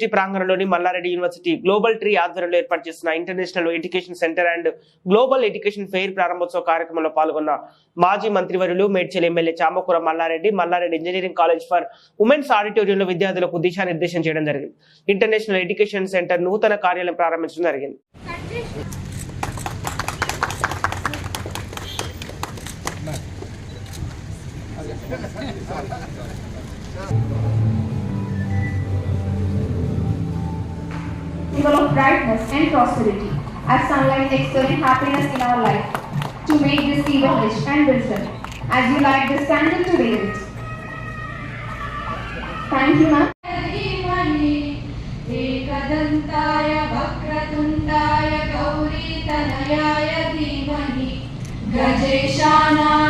University ప్రాంగణంలోని Mallareddy university global tree ఆధ్వర్యంలో ఏర్పాటు చేసిన international education centre and global education fair ప్రారంభోత్సవ కార్యక్రమంలో పాల్గొన్న మాజీ మంత్రివర్యులు Medchal MLA Chamakura Malla Reddy Malla Reddy engineering college for womens ఆడిటోరియంలో విద్యార్థులకు దిశానిర్దేశం చేయడం జరిగింది. ఇంటర్నేషనల్ ఎడ్యుకేషన్ సెంటర్ నూతన కార్యాలయం ప్రారంభించడం జరిగింది. of brightness and prosperity, as sunlight external happiness in our life, to make this even rich and wisdom, as you light this candle it Thank you, ma'am. ఏకదంతాయ వక్రతుండాయ Gauri తనయాయ ధీమహి గజేశానా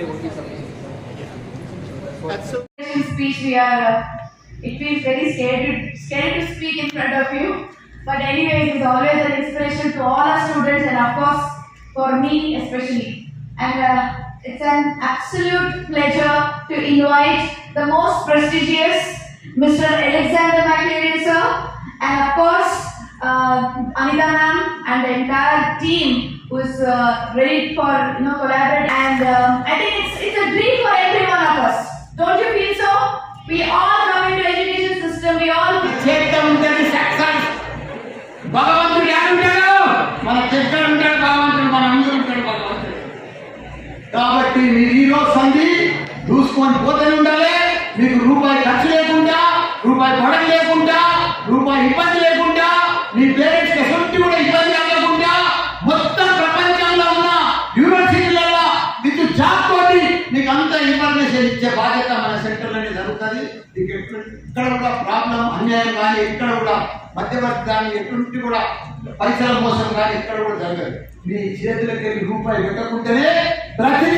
they be Speech we are. Uh, it feels very scary to, to speak in front of you. But anyway, it is always an inspiration to all our students and of course for me especially. And uh, it's an absolute pleasure to invite the most prestigious Mr. Alexander McLaren sir and of course uh, Anita ma'am and the entire team who's uh, ready for you know collaborate and um, I think it's it's a dream for every one of us. Don't you feel so? We all come into education system. We all చేస్తే ఉంటుంది success భగవంతుడు ఏడుంటాడు మన చెక్కడ ఉంటాడు భగవంతుడు మన అందరూ ఉంటాడు భగవంతుడు కాబట్టి మీరు ఈ రోజు సంధి చూసుకొని పోతే ఉండాలి మీకు రూపాయి ఖర్చు లేకుండా రూపాయి గొడవ లేకుండా రూపాయి ఇబ్బంది లేకుండా మీ పేరెంట్స్ ఎటువంటి ఉన్నది. జరుగుతుంది ఇక్కడ కూడా ప్రాబ్లం అన్యాయం కానీ ఇక్కడ కూడా మధ్యవర్తి కానీ ఎటువంటి కూడా పైసల మోసం కానీ ఎక్కడ కూడా జరగదు. మీ చేతులకి వెళ్ళి రూపాయి పెట్టకుంటేనే ప్రతి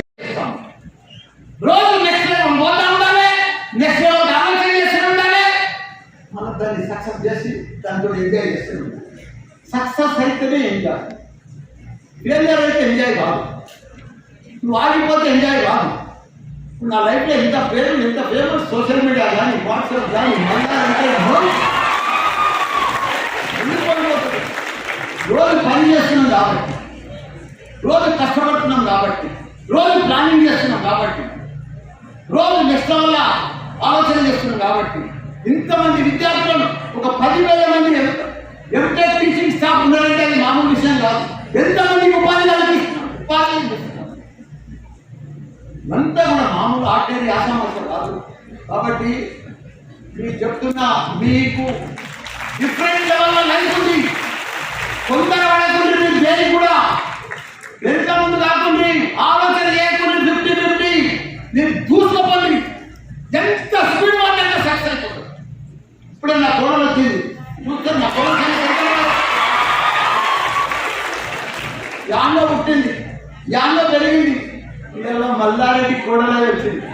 రోజు నెక్స్ట్ లెవెల్ పోతా ఉండాలి నెక్స్ట్ లెవెల్ ఆలోచన చేస్తూ ఉండాలి. మనం దాన్ని సక్సెస్ చేసి దాంతో ఎంజాయ్ చేస్తూ ఉండాలి. సక్సెస్ అయితేనే ఎంజాయ్ ఫెయిల్యూర్ అయితే ఎంజాయ్ కాదు. నువ్వు ఆగిపోతే ఎంజాయ్ కాదు. నా లైఫ్లో ఎంత పేరు ఎంత ఫేమస్ సోషల్ మీడియా కానీ వాట్సాప్ కానీ అంటే రోజు పని చేస్తున్నాం కాబట్టి. రోజు కష్టపడుతున్నాం కాబట్టి. రోజు ప్లానింగ్ చేస్తున్నాం కాబట్టి. రోజు నెక్స్ట్ వల్ల ఆలోచన చేస్తున్నాం కాబట్టి. ఇంతమంది విద్యార్థులను ఒక పదివేల మంది ఎంటెక్ టీచింగ్ స్టాఫ్ ఉన్నారంటే అది మామూలు విషయం కాదు. ఎంతమంది ఇదంతా కూడా మామూలు ఆర్డినరీ ఆసామాసం కాదు. కాబట్టి మీరు చెప్తున్నా మీకు డిఫరెంట్ లెవెల్ లైఫ్ ఉంది. తొందర పడకుండా మీరు దేనికి కూడా వెనుక ముందు కాకుండా ఆలోచన చేయకుండా ఫిఫ్టీ ఫిఫ్టీ మీరు దూసుకోపోండి ఎంత స్పీడ్ పడ్డా సక్సెస్ అయిపోతుంది. ఇప్పుడు నా కోడలు వచ్చింది. చూస్తే నా కోడలు యాన్లో పుట్టింది. యాన్లో పెరిగింది. ఇలా మల్లారెడ్డి కోడలే వచ్చింది